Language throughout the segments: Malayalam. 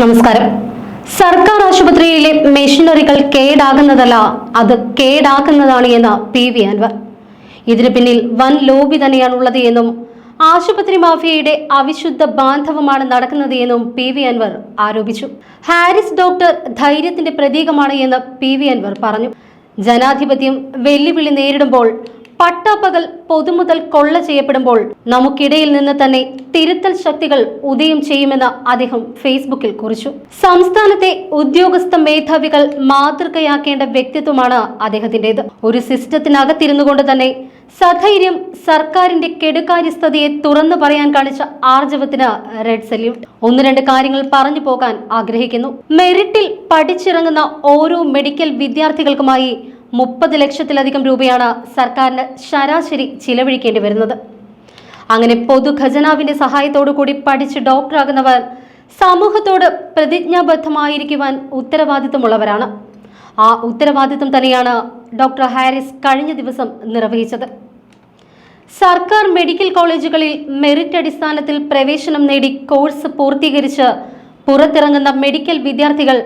നമസ്കാരം. സർക്കാർ ആശുപത്രിയിലെ മെഷീനറികൾ കേടാകുന്നതല്ല അത് കേടാക്കുന്നതാണ് എന്ന് പി വി അൻവർ. ഇതിനു പിന്നിൽ വൻ ലോബി തന്നെയാണുള്ളത് എന്നും ആശുപത്രി മാഫിയയുടെ അവിശുദ്ധ ബാന്ധവമാണ് നടക്കുന്നത് എന്നും പി വി അൻവർ ആരോപിച്ചു. ഹാരിസ് ഡോക്ടർ ധൈര്യത്തിന്റെ പ്രതീകമാണ് എന്ന് പി വി അൻവർ പറഞ്ഞു. ജനാധിപത്യം വെല്ലുവിളി നേരിടുമ്പോൾ പട്ടാപ്പകൽ പൊതുമുതൽ കൊള്ള ചെയ്യപ്പെടുമ്പോൾ നമുക്കിടയിൽ നിന്ന് തന്നെ തിരുത്തൽ ശക്തികൾ ഉദയം ചെയ്യുമെന്ന് അദ്ദേഹം ഫേസ്ബുക്കിൽ കുറിച്ചു. സംസ്ഥാനത്തെ ഉദ്യോഗസ്ഥ മേധാവികൾ മാതൃകയാക്കേണ്ട വ്യക്തിത്വമാണ് അദ്ദേഹത്തിന്റേത് ഒരു സിസ്റ്റത്തിനകത്തിരുന്നു കൊണ്ട് തന്നെ സധൈര്യം സർക്കാരിന്റെ കെടുകാര്യസ്ഥതയെ തുറന്നു പറയാൻ കാണിച്ച ആർജവത്തിന് റെഡ് സല്യൂട്ട്. ഒന്ന് രണ്ട് കാര്യങ്ങൾ പറഞ്ഞു പോകാൻ ആഗ്രഹിക്കുന്നു. മെറിറ്റിൽ പഠിച്ചിറങ്ങുന്ന ഓരോ മെഡിക്കൽ വിദ്യാർത്ഥികൾക്കുമായി മുപ്പത് ലക്ഷത്തിലധികം രൂപയാണ് സർക്കാരിന് ശരാശരി ചിലവഴിക്കേണ്ടി വരുന്നത്. അങ്ങനെ പൊതുഖജനാവിന്റെ സഹായത്തോടു കൂടി പഠിച്ച് ഡോക്ടറാകുന്നവർ സമൂഹത്തോട് പ്രതിജ്ഞാബദ്ധമായിരിക്കുവാൻ ഉത്തരവാദിത്തമുള്ളവരാണ് ആ ഉത്തരവാദിത്തം തന്നെയാണ് ഡോക്ടർ ഹാരിസ് കഴിഞ്ഞ ദിവസം നിർവഹിച്ചത്. സർക്കാർ മെഡിക്കൽ കോളേജുകളിൽ മെറിറ്റ് അടിസ്ഥാനത്തിൽ പ്രവേശനം നേടി കോഴ്സ് പൂർത്തീകരിച്ച് പുറത്തിറങ്ങുന്ന മെഡിക്കൽ വിദ്യാർത്ഥികൾ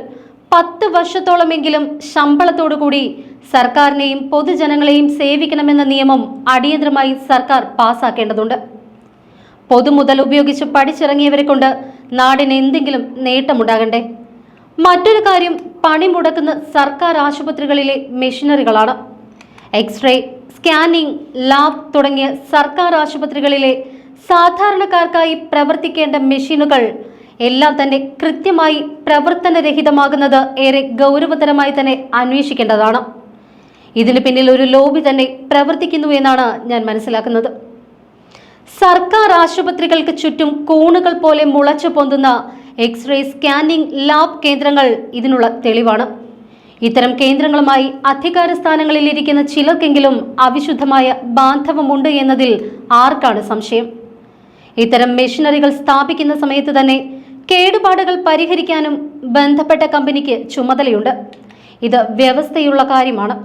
പത്ത് വർഷത്തോളമെങ്കിലും ശമ്പളത്തോടുകൂടി സർക്കാരിനെയും പൊതുജനങ്ങളെയും സേവിക്കണമെന്ന നിയമം അടിയന്തരമായി സർക്കാർ പാസാക്കേണ്ടതുണ്ട്. പൊതുമുതൽ ഉപയോഗിച്ച് പഠിച്ചിറങ്ങിയവരെ കൊണ്ട് നാടിന് എന്തെങ്കിലും നേട്ടമുണ്ടാകണ്ടേ? മറ്റൊരു കാര്യം പണി മുടക്കുന്ന സർക്കാർ ആശുപത്രികളിലെ മെഷീനറികളാണ്. എക്സ്റേ സ്കാനിംഗ് ലാബ് തുടങ്ങിയ സർക്കാർ ആശുപത്രികളിലെ സാധാരണക്കാർക്കായി പ്രവർത്തിക്കേണ്ട മെഷീനുകൾ എല്ലാം തന്നെ കൃത്യമായി പ്രവർത്തനരഹിതമാകുന്നത് ഏറെ ഗൗരവതരമായി തന്നെ അന്വേഷിക്കേണ്ടതാണ്. ഇതിന് പിന്നിൽ ഒരു ലോബി തന്നെ പ്രവർത്തിക്കുന്നു എന്നാണ് ഞാൻ മനസ്സിലാക്കുന്നത്. സർക്കാർ ആശുപത്രികൾക്ക് ചുറ്റും കോണുകൾ പോലെ മുളച്ചു പൊന്തുന്ന എക്സ്റേ സ്കാനിംഗ് ലാബ് കേന്ദ്രങ്ങൾ ഇതിനുള്ള തെളിവാണ്. ഇത്തരം കേന്ദ്രങ്ങളുമായി അധികാര സ്ഥാനങ്ങളിലിരിക്കുന്ന ചിലർക്കെങ്കിലും അവിശുദ്ധമായ ബാന്ധവമുണ്ട് എന്നതിൽ ആർക്കാണ് സംശയം? ഇത്തരം മെഷീനറികൾ സ്ഥാപിക്കുന്ന സമയത്ത് തന്നെ കേടുപാടുകൾ പരിഹരിക്കാനും ബന്ധപ്പെട്ട കമ്പനിക്ക് ചുമതലയുണ്ട്. ഇത് വ്യവസ്ഥയുള്ള കാര്യമാണ്.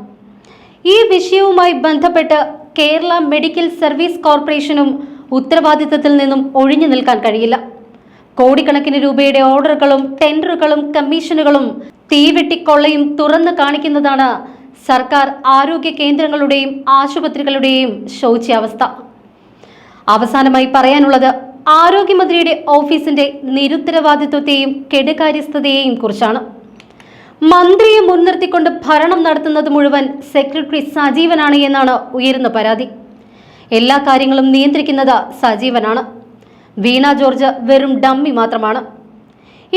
ഈ വിഷയവുമായി ബന്ധപ്പെട്ട് കേരള മെഡിക്കൽ സർവീസ് കോർപ്പറേഷനും ഉത്തരവാദിത്തത്തിൽ നിന്നും ഒഴിഞ്ഞു നിൽക്കാൻ കഴിയില്ല. കോടിക്കണക്കിന് രൂപയുടെ ഓർഡറുകളും ടെൻഡറുകളും കമ്മീഷനുകളും തീവെട്ടിക്കൊള്ളയും തുറന്നു കാണിക്കുന്നതാണ് സർക്കാർ ആരോഗ്യ കേന്ദ്രങ്ങളുടെയും ആശുപത്രികളുടെയും ശോച്യാവസ്ഥ. അവസാനമായി പറയാനുള്ളത് ആരോഗ്യമന്ത്രിയുടെ ഓഫീസിന്റെ നിരുത്തരവാദിത്വത്തെയും കെടുകാര്യസ്ഥതയെയും കുറിച്ചാണ്. മന്ത്രിയെ മുൻനിർത്തിക്കൊണ്ട് ഭരണം നടത്തുന്നത് മുഴുവൻ സെക്രട്ടറി സജീവനാണ് എന്നാണ് ഉയരുന്ന പരാതി. എല്ലാ കാര്യങ്ങളും നിയന്ത്രിക്കുന്നത് സജീവനാണ്. വീണ ജോർജ് വെറും ഡമ്മി മാത്രമാണ്.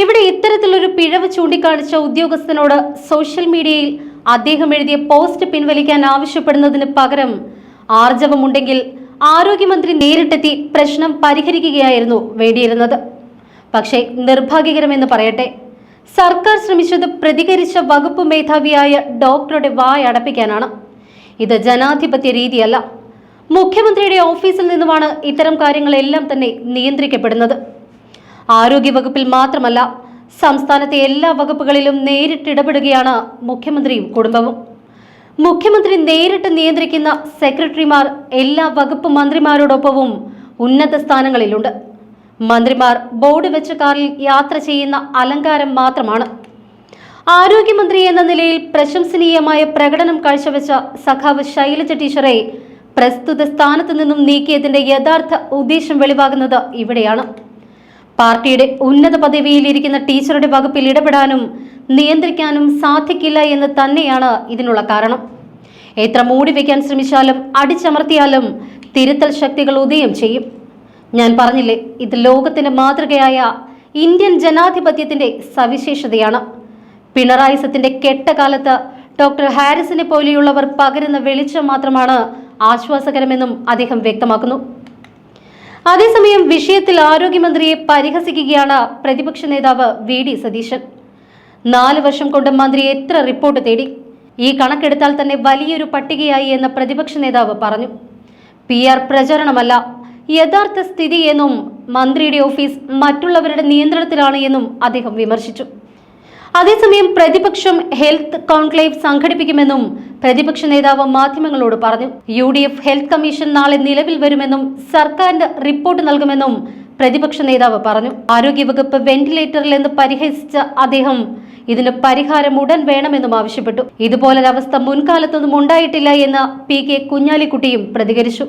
ഇവിടെ ഇത്തരത്തിലൊരു പിഴവ് ചൂണ്ടിക്കാണിച്ച ഉദ്യോഗസ്ഥനോട് സോഷ്യൽ മീഡിയയിൽ അദ്ദേഹം എഴുതിയ പോസ്റ്റ് പിൻവലിക്കാൻ ആവശ്യപ്പെടുന്നതിന് പകരം ആർജവമുണ്ടെങ്കിൽ ആരോഗ്യമന്ത്രി നേരിട്ടെത്തി പ്രശ്നം പരിഹരിക്കുകയായിരുന്നു വേണ്ടിയിരുന്നത്. പക്ഷേ നിർഭാഗ്യകരമെന്ന് പറയട്ടെ. സർക്കാർ ശ്രമിച്ചത് പ്രതികരിച്ച വകുപ്പ് മേധാവിയായ ഡോക്ടറുടെ വായ അടപ്പിക്കാനാണ്. ഇത് ജനാധിപത്യ രീതിയല്ല. മുഖ്യമന്ത്രിയുടെ ഓഫീസിൽ നിന്നുമാണ് ഇത്തരം കാര്യങ്ങളെല്ലാം തന്നെ നിയന്ത്രിക്കപ്പെടുന്നത്. ആരോഗ്യവകുപ്പിൽ മാത്രമല്ല സംസ്ഥാനത്തെ എല്ലാ വകുപ്പുകളിലും നേരിട്ടിടപെടുകയാണ് മുഖ്യമന്ത്രിയും കുടുംബവും. മുഖ്യമന്ത്രി നേരിട്ട് നിയന്ത്രിക്കുന്ന സെക്രട്ടറിമാർ എല്ലാ വകുപ്പ് മന്ത്രിമാരോടൊപ്പവും ഉന്നത സ്ഥാനങ്ങളിലുണ്ട്. മന്ത്രിമാർ ബോർഡ് വെച്ച കാറിൽ യാത്ര ചെയ്യുന്ന അലങ്കാരം മാത്രമാണ്. ആരോഗ്യമന്ത്രി എന്ന നിലയിൽ പ്രശംസനീയമായ പ്രകടനം കാഴ്ചവെച്ച സഖാവ് ശൈലജ ടീച്ചറെ പ്രസ്തുത സ്ഥാനത്ത് നിന്നും നീക്കിയതിന്റെ യഥാർത്ഥ ഉദ്ദേശം വെളിവാകുന്നത് ഇവിടെയാണ്. പാർട്ടിയുടെ ഉന്നത പദവിയിലിരിക്കുന്ന ടീച്ചറുടെ വകുപ്പിൽ ഇടപെടാനും നിയന്ത്രിക്കാനും സാധിക്കില്ല എന്ന് തന്നെയാണ് ഇതിനുള്ള കാരണം. എത്ര മൂടി വയ്ക്കാൻ ശ്രമിച്ചാലും അടിച്ചമർത്തിയാലും തിരുത്തൽ ശക്തികൾ ഉദയം ചെയ്യും. ഞാൻ പറഞ്ഞില്ലേ ഇത് ലോകത്തിന്റെ മാതൃകയായ ഇന്ത്യൻ ജനാധിപത്യത്തിന്റെ സവിശേഷതയാണ്. പിണറായി സത്തിന്റെ കെട്ടകാലത്ത് ഡോക്ടർ ഹാരിസിനെ പോലെയുള്ളവർ പകരുന്ന വെളിച്ചം മാത്രമാണ് ആശ്വാസകരമെന്നും അദ്ദേഹം വ്യക്തമാക്കുന്നു. അതേസമയം വിഷയത്തിൽ ആരോഗ്യമന്ത്രിയെ പരിഹസിക്കുകയാണ് പ്രതിപക്ഷ നേതാവ് വി ഡി സതീശൻ. നാല് വർഷം കൊണ്ട് മന്ത്രി എത്ര റിപ്പോർട്ട് തേടി? ഈ കണക്കെടുത്താൽ തന്നെ വലിയൊരു പട്ടികയായി എന്ന് പ്രതിപക്ഷ നേതാവ് പറഞ്ഞു. പി ആർ പ്രചരണമല്ല യഥാർത്ഥ സ്ഥിതി എന്നും മന്ത്രിയുടെ ഓഫീസ് മറ്റുള്ളവരുടെ നിയന്ത്രണത്തിലാണ് എന്നും അദ്ദേഹം വിമർശിച്ചു. അതേസമയം പ്രതിപക്ഷം ഹെൽത്ത് കോൺക്ലേവ് സംഘടിപ്പിക്കുമെന്നും പ്രതിപക്ഷ നേതാവ് മാധ്യമങ്ങളോട് പറഞ്ഞു. U D F health commission നാളെ നിലവിൽ വരുമെന്നും സർക്കാരിന്റെ റിപ്പോർട്ട് നൽകുമെന്നും പ്രതിപക്ഷ നേതാവ് പറഞ്ഞു. ആരോഗ്യവകുപ്പ് വെന്റിലേറ്ററിൽ എന്ന് പരിഹസിച്ച അദ്ദേഹം ഇതിന് പരിഹാരം ഉടൻ വേണമെന്നും ആവശ്യപ്പെട്ടു. ഇതുപോലൊരവസ്ഥ മുൻകാലത്തൊന്നും ഉണ്ടായിട്ടില്ല എന്ന് പി കെ കുഞ്ഞാലിക്കുട്ടിയും പ്രതികരിച്ചു.